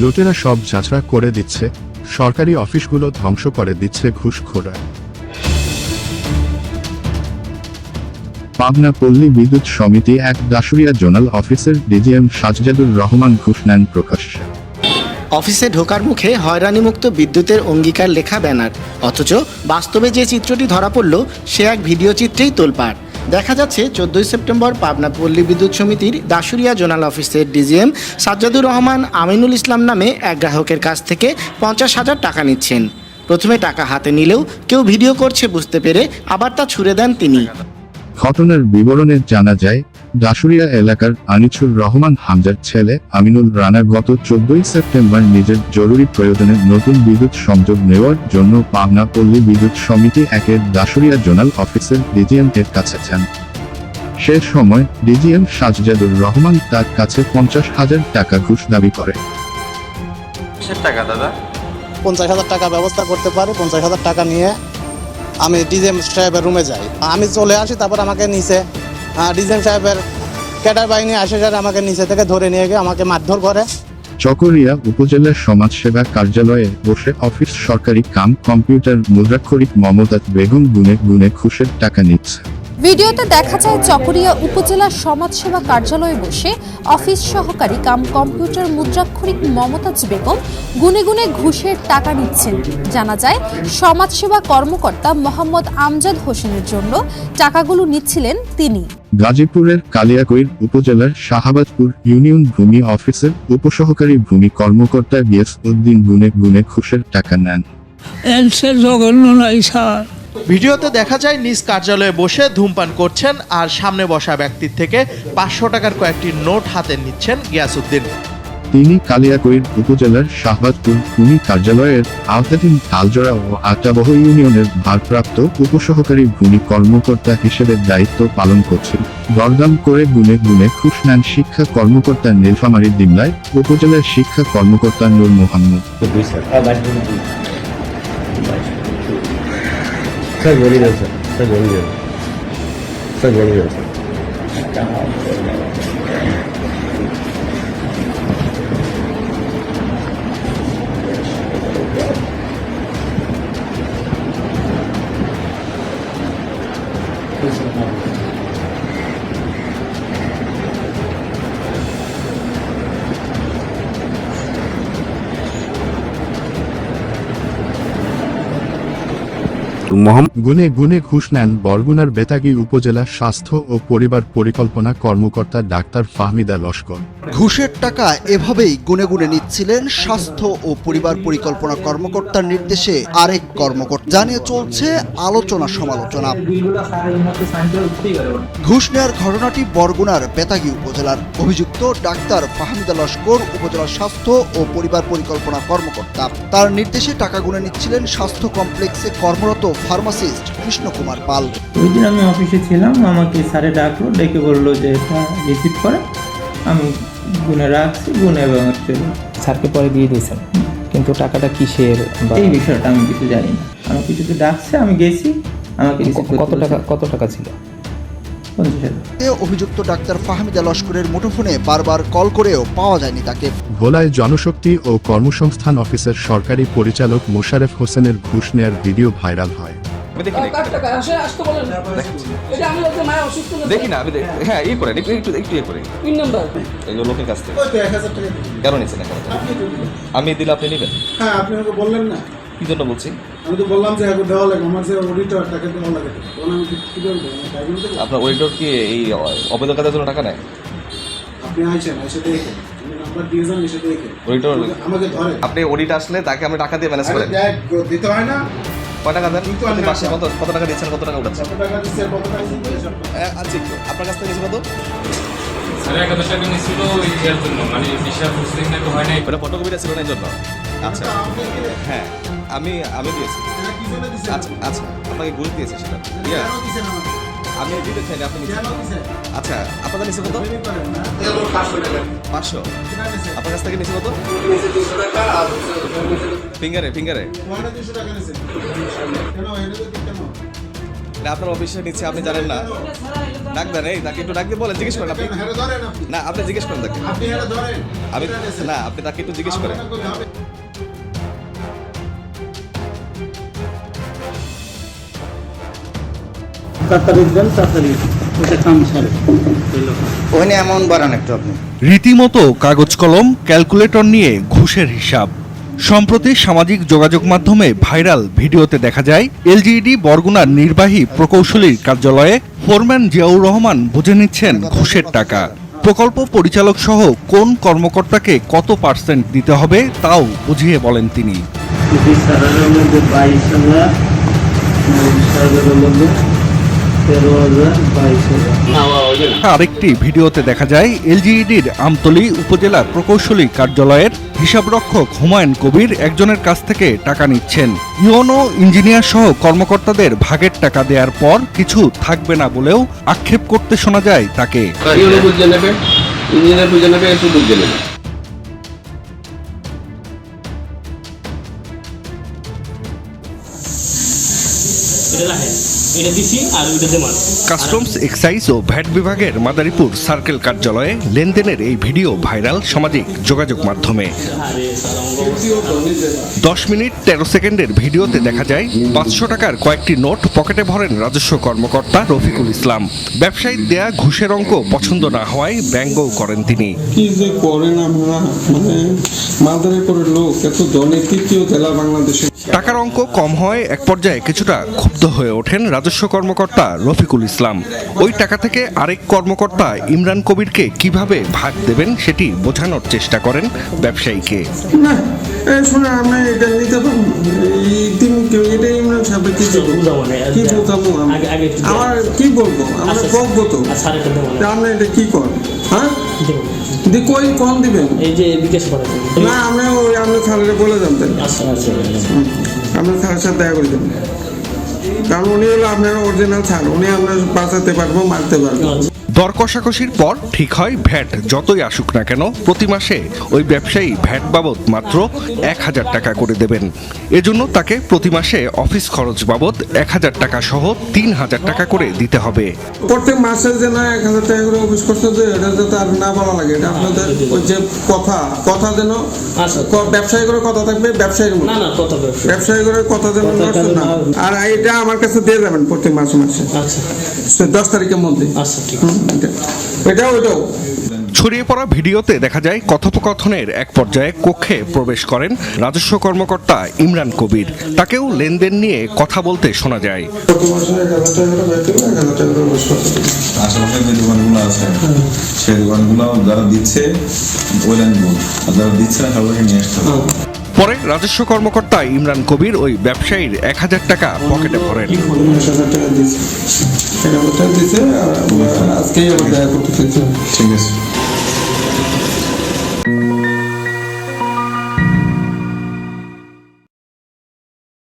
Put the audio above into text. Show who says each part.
Speaker 1: লুটেরা সব যাত্রা করে দিচ্ছে, সরকারি অফিসগুলো ধ্বংস করে দিচ্ছে ঘুষখোরা। পাবনা পল্লী বিদ্যুৎ সমিতি এক দাসুরিয়া জোনাল অফিসের ডিজিএম সাজজাদুর রহমান ঘুষ নেন প্রকাশ্যে
Speaker 2: অফিসে ঢোকার মুখে হয়রানিমুক্ত বিদ্যুতের অঙ্গীকার লেখা ব্যানার, অথচ বাস্তবে যে চিত্রটি ধরা পড়ল, সে এক ভিডিও চিত্রেই তোলপাড়। দেখা যাচ্ছে চোদ্দই সেপ্টেম্বর পাবনা পল্লী বিদ্যুৎ সমিতির দাসুরিয়া জোনাল অফিসের ডিজিএম সাজ্জাদুর রহমান আমিনুল ইসলাম নামে এক গ্রাহকের কাছ থেকে পঞ্চাশ হাজার টাকা নিচ্ছেন। প্রথমে টাকা হাতে নিলেও কেউ ভিডিও করছে বুঝতে পেরে আবার তা ছুড়ে দেন তিনি।
Speaker 1: ঘটনার বিবরণে জানা যায় দাসুরিয়া এলাকার আনিছুর রহমান হামজার ছেলে আমিনুল রানা গত চোদ্দই সেপ্টেম্বর নিজের জরুরি প্রয়োজনে নতুন বিদ্যুৎ সংযোগ নেওয়ার জন্য পাবনা পল্লী বিদ্যুৎ সমিতি একের দাসুরিয়া জোনাল অফিসের ডিজিএম এর কাছে যান। সে সময় ডিজিএম সাজজাদুর রহমান তার কাছে পঞ্চাশ হাজার টাকা ঘুষ দাবি করে।
Speaker 3: টাকা দাদা?
Speaker 4: পঞ্চাশ হাজার টাকা ব্যবস্থা করতে পারে পঞ্চাশ হাজার টাকা নিয়ে আমি ডিজিএম সাহেবের রুমে যাই। আমি চলে আসি তারপর আমাকে নিচে ডিজেম সাহেবের ক্যাডার বাহিনী আসে যারা আমাকে নিচে থেকে ধরে নিয়ে গিয়ে আমাকে মারধর করে।
Speaker 1: চকরিয়া উপজেলা সমাজসেবা কার্যালয়ে বসে অফিস সরকারি কাম কম্পিউটার মুদ্রাক্ষরিক মমতা বেগম গুনে গুনে খুশের টাকা নিচ্ছে।
Speaker 5: ভিডিওতে দেখা যায় চকরিয়া উপজেলা সমাজসেবা কার্যালয়ে বসে অফিস সহকারী কাম কম্পিউটার মুদ্রাক্ষরিক মমতাজ বেগম গুনে গুনে ঘুষের টাকা নিচ্ছেন। জানা যায় সমাজসেবা কর্মকর্তা মোহাম্মদ আমজাদ হোসেনের জন্য টাকাগুলো নিচ্ছিলেন তিনি।
Speaker 1: গাজীপুরের কালিয়াকৈর উপজেলার শাহাবাদপুর ইউনিয়ন ভূমি অফিসের উপসহকারী ভূমি কর্মকর্তা গিয়াস উদ্দিন গুনে গুনে ঘুষের টাকা নেন।
Speaker 6: জঘন্য স্যার।
Speaker 7: ভিডিওতে দেখা যায় নিজ কার্যালয়ে বসে ধূমপান করছেন আর সামনে বসা ব্যক্তির থেকে পাঁচশো টাকার কয়েকটি নোট হাতে নিচ্ছেন গিয়াসুদ্দিন
Speaker 1: তিনি কালিয়াকৈর উপজেলার শাহবাজপুর ভূমি কার্যালয়ের আওতাধীন তালজোড়া ও আটাবহ ইউনিয়নের ভারপ্রাপ্ত উপসহকারী ভূমি কর্মকর্তা হিসেবে দায়িত্ব পালন করছেন। দরদাম করে গুনে গুনে খুশ নেন শিক্ষা কর্মকর্তা নীলফামারী দিমলায় উপজেলার শিক্ষা কর্মকর্তা নূর মোহাম্মদ।
Speaker 8: স্যার বলি দেন স্যার স্যার বলি দেন স্যার বলি দেন
Speaker 1: গুনে গুনে ঘুষ নেন বরগুনার বেতাগী উপজেলা স্বাস্থ্য ও পরিবার পরিকল্পনা কর্মকর্তা ডাক্তার ফাহমিদা লস্কর।
Speaker 9: ঘুষের টাকা এভাবেই গুনে গুনে নিচ্ছিলেন স্বাস্থ্য ও পরিবার পরিকল্পনা কর্মকর্তার নির্দেশে আরেক কর্মকর্তা। জানিয়ে চলছে আলোচনা সমালোচনা। ঘুষ নেওয়ার ঘটনাটি বরগুনার বেতাগী উপজেলার। অভিযুক্ত ডাক্তার ফাহমিদা লস্কর উপজেলা স্বাস্থ্য ও পরিবার পরিকল্পনা কর্মকর্তা। তার নির্দেশে টাকা গুনে নিচ্ছিলেন স্বাস্থ্য কমপ্লেক্সে কর্মরত ফার্মাসিস্ট কৃষ্ণ কুমার পাল।
Speaker 6: ওই দিন আমি অফিসে ছিলাম আমাকে স্যারে ডাকলো ডেকে বলল যে এটা রিসিভ করে আমি গুনে রাখছি গুনে এবং
Speaker 10: স্যারকে পরে দিয়ে দিয়েছেন কিন্তু টাকাটা কিসের বা
Speaker 6: এই বিষয়টা আমি কিছু জানি না। আমাকে কিছু ডাকছে আমি গেছি আমাকে
Speaker 10: কত টাকা কত টাকা ছিল?
Speaker 6: পঞ্চাশ হাজার।
Speaker 9: অভিযুক্ত ডাক্তার ফাহমিদা লস্করের মুঠোফোনে বারবার কল করেও পাওয়া যায়নি তাকে।
Speaker 1: ভোলায় জনশক্তি ও কর্মসংস্থান অফিসের সরকারি পরিচালক মোশারেফ হোসেনের ঘুষ নেয়ার ভিডিও ভাইরাল হয়।
Speaker 3: আমি দেখি না আমি দেখ- হ্যাঁ ই করেন একটু একটু ইয়ে করে লোকের কাছ থেকে। কেন নিচ্ছেন আমি দিলে আপনি নেবেন?
Speaker 4: হ্যাঁ আপনি বললেন না।
Speaker 3: কি জন্য বলছি?
Speaker 4: আমি তো বললাম যে এখন দেওয়া লাগে আমার যে অডিটর তাকে দেওয়া লাগে। তখন আমি কি- করব
Speaker 3: আপনার ওরিডোর কি এই অবৈধ কাজের জন্য টাকা নেয়?
Speaker 4: আপনি আইসেন এসে আমাকে
Speaker 3: আপনি অডিট আসলে তাকে আপনি টাকা দিয়ে ম্যানেজ করেন।
Speaker 4: দিতে হয় না।
Speaker 3: কয় টাকা দেন? মাসে কত কত টাকা দিচ্ছেন কত টাকা উঠাচ্ছেন?
Speaker 4: কত কত।
Speaker 3: আচ্ছা আপনার কাছ থেকে কত?
Speaker 11: সাড়ে এক হাজার টাকা নিয়েছিল ওই জন্য। মানে প্রসেসিং হয়
Speaker 3: ফটোকপিটা ছিল না এই জন্য। আচ্ছা। হ্যাঁ আমি আমি দিয়েছি? আচ্ছা আচ্ছা আপনাকে গুরু দিয়েছি সেটা। ইয়া? আমি দিতে চাই না আপনি আচ্ছা আপনাদের নিচে কত। পাঁচশো আপনার কাছ থেকে নিচে কত? ফিঙ্গারে ফিঙ্গারে।
Speaker 4: ওখানে 200 টাকা নিছেন। কেন? এটা তো কেন?
Speaker 3: আপনার অফিসে নিচ্ছে আপনি জানেন না। ডাক দেন এই তাকে একটু ডাক দিয়ে বলেন জিজ্ঞেস করেন আপনি। না আপনি জিজ্ঞেস করেন তাকে। আমি না আপনি তাকে একটু জিজ্ঞেস করেন।
Speaker 7: রীতিমতো কাগজ কলম ক্যালকুলেটর নিয়ে ঘুষের হিসাব। সম্প্রতি সামাজিক যোগাযোগ মাধ্যমে ভাইরাল ভিডিওতে দেখা যায় এলজিইডি বরগুনার নির্বাহী প্রকৌশলীর কার্যালয়ে ফোরম্যান জিয়াউর রহমান বুঝে নিচ্ছেন ঘুষের টাকা। প্রকল্প পরিচালক সহ কোন কর্মকর্তাকে কত পার্সেন্ট দিতে হবে তাও বুঝিয়ে বলেন তিনি। আরেকটি ভিডিওতে দেখা যায় এলজিইডির আমতলী উপজেলা প্রকৌশলী কার্যালয়ের হিসাবরক্ষক হুমায়ুন কবির একজনের কাছ থেকে টাকা নিচ্ছেন। ইউনো ইঞ্জিনিয়ার সহ কর্মকর্তাদের ভাগের টাকা দেওয়ার পর কিছু থাকবে না বলেও আক্ষেপ করতে শোনা যায় তাকে।
Speaker 11: বুঝে নেবে ইঞ্জিনিয়ার বুঝে নেবে
Speaker 7: কাস্টমস এক্সাইজ ও ভ্যাট বিভাগের মাদারীপুর সার্কেল কার্যালয়ে লেনদেনের এই ভিডিও ভাইরাল সামাজিক যোগাযোগ মাধ্যমে। দশ মিনিট তেরো সেকেন্ডের ভিডিওতে দেখা যায় পাঁচশো টাকার কয়েকটি নোট পকেটে ভরেন রাজস্ব কর্মকর্তা রফিকুল ইসলাম। ব্যবসায়ীর দেয়া ঘুষের অঙ্ক পছন্দ না হওয়ায় ব্যঙ্গও করেন তিনি।
Speaker 11: কি যে করেন আপনারা? মানে মাদারে লোক এত জনে তৃতীয় জেলা বাংলাদেশে।
Speaker 7: টাকার অঙ্ক কম হয় এক পর্যায়ে কিছুটা ক্ষুব্ধ হয়ে ওঠেন রাজস্ব কর্মকর্তা রফিকুল ইসলাম। ওই টাকা থেকে আরেক কর্মকর্তা ইমরান কবিরকে কীভাবে ভাগ দেবেন সেটি বোঝানোর চেষ্টা করেন ব্যবসায়ীকে।
Speaker 11: না এই শুনে আমি এটা নিতে পারব এই দিন কেউ এটা ইমরান সাহেব কি দেবো কি বোঝাবো আমার কি বলব? আমরা বলব তো। তা এটা কি করেন? হ্যাঁ? দি কই কোন দিবেন?
Speaker 10: এই যে বিকাশ করা
Speaker 11: না আমরা ওই বলে জানতেন
Speaker 10: আচ্ছা আচ্ছা।
Speaker 11: আপনার স্যারের সাথে দেখা করে দেবেন কারণ উনি হলো আপনার অরিজিনাল স্যার উনি আপনার বাঁচাতে পারব মারতে পারব।
Speaker 7: দর কষাকষির পর ঠিক হয় ভ্যাট যতই আসুক না কেন। প্রতি মাসে ওই ব্যবসায়ী ভ্যাট বাবদ মাত্র এক হাজার টাকা করে দেবেন। এজন্য তাকে প্রতি মাসে অফিস খরচ বাবদ এক হাজার টাকা সহ তিন হাজার টাকা করে দিতে হবে।
Speaker 11: প্রত্যেক মাসে যে না এক হাজার টাকা করে অফিস করতে যে এটা যাতে আর না বলা লাগে। এটা আপনাদের ওই যে কথা কথা যেন ব্যবসায়ী করে কথা থাকবে ব্যবসায়ীর মতো। ব্যবসায়ী। করে কথা যেন না আর এটা আমার কাছে দিয়ে যাবেন প্রত্যেক মাসে মাসে। সে দশ তারিখের মধ্যে। হুম, এটা।
Speaker 7: ছড়িয়ে পড়া ভিডিওতে দেখা যায় কথোপকথনের এক পর্যায়ে কক্ষে প্রবেশ করেন রাজস্ব কর্মকর্তা ইমরান কবির। তাকেও লেনদেন নিয়ে কথা বলতে শোনা যায়।
Speaker 8: আশেপাশে যে দোকানগুলো আছে সেই দোকানগুলো যারা দিচ্ছে ওই যারা দিচ্ছে না সবাইকে নিয়ে আসতে হবে।
Speaker 7: পরে রাজস্ব কর্মকর্তা ইমরান কবির ওই ব্যবসায়ীর এক হাজার টাকা পকেটে ভরেন।
Speaker 11: টাকা টাকা দিচ্ছে আমরা আজকেই আবার দেখা করতে চাইছি
Speaker 8: ঠিক আছে।